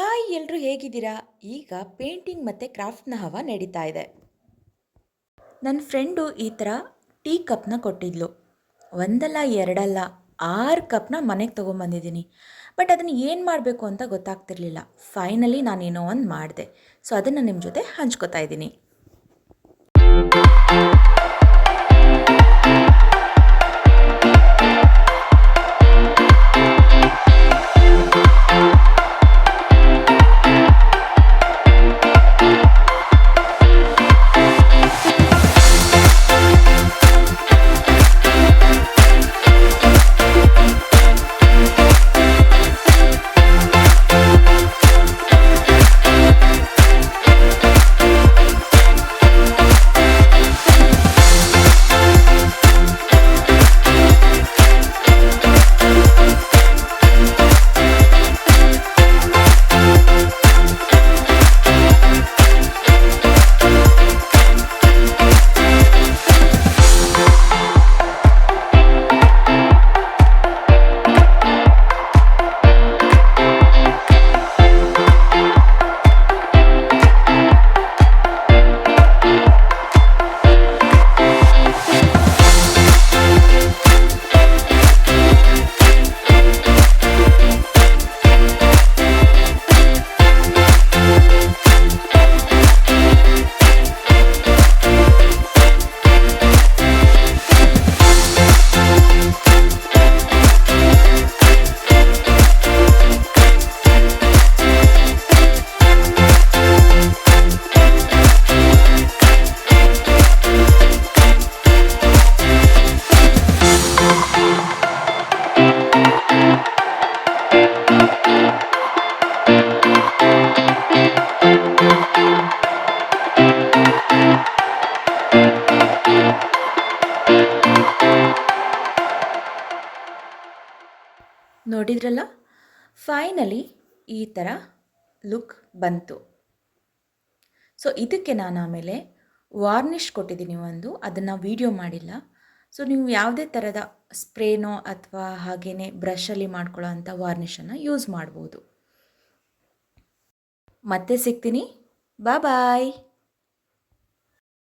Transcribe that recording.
Hi ಎಲ್ಲರೂ ಹೇಗಿದ್ದೀರಾ? ಈಗ ಪೇಂಟಿಂಗ್ ಮತ್ತು ಕ್ರಾಫ್ಟ್ನ ಹವ ನಡೀತಾ ಇದೆ. ನನ್ನ ಫ್ರೆಂಡು ಈ ಥರ ಟೀ ಕಪ್ನ ಕೊಟ್ಟಿದ್ಲು. ಒಂದಲ್ಲ, ಎರಡಲ್ಲ, ಆರು ಕಪ್ನ ಮನೆಗೆ ತೊಗೊಂಬಂದಿದ್ದೀನಿ. ಬಟ್ ಅದನ್ನು ಏನು ಮಾಡಬೇಕು ಅಂತ ಗೊತ್ತಾಗ್ತಿರ್ಲಿಲ್ಲ. ಫೈನಲಿ ನಾನೇನೋ ಒಂದು ಮಾಡಿದೆ. ಸೊ ಅದನ್ನು ನಿಮ್ಮ ಜೊತೆ ಹಂಚ್ಕೋತಾ ಇದ್ದೀನಿ. ನೋಡಿದ್ರಲ್ಲ? ಫೈನಲಿ ಈ ಥರ ಲುಕ್ ಬಂತು. ಸೊ ಇದಕ್ಕೆ ನಾನು ಆಮೇಲೆ ವಾರ್ನಿಷ್ ಕೊಟ್ಟಿದ್ದೀನಿ ಒಂದು, ಅದನ್ನು ವೀಡಿಯೋ ಮಾಡಿಲ್ಲ. ಸೊ ನೀವು ಯಾವುದೇ ಥರದ ಸ್ಪ್ರೇನೋ ಅಥವಾ ಹಾಗೇ ಬ್ರಷಲ್ಲಿ ಮಾಡ್ಕೊಳ್ಳೋ ಅಂಥ ವಾರ್ನಿಷನ್ನು ಯೂಸ್ ಮಾಡ್ಬೋದು. ಮತ್ತೆ ಸಿಗ್ತೀನಿ. ಬಾಯ್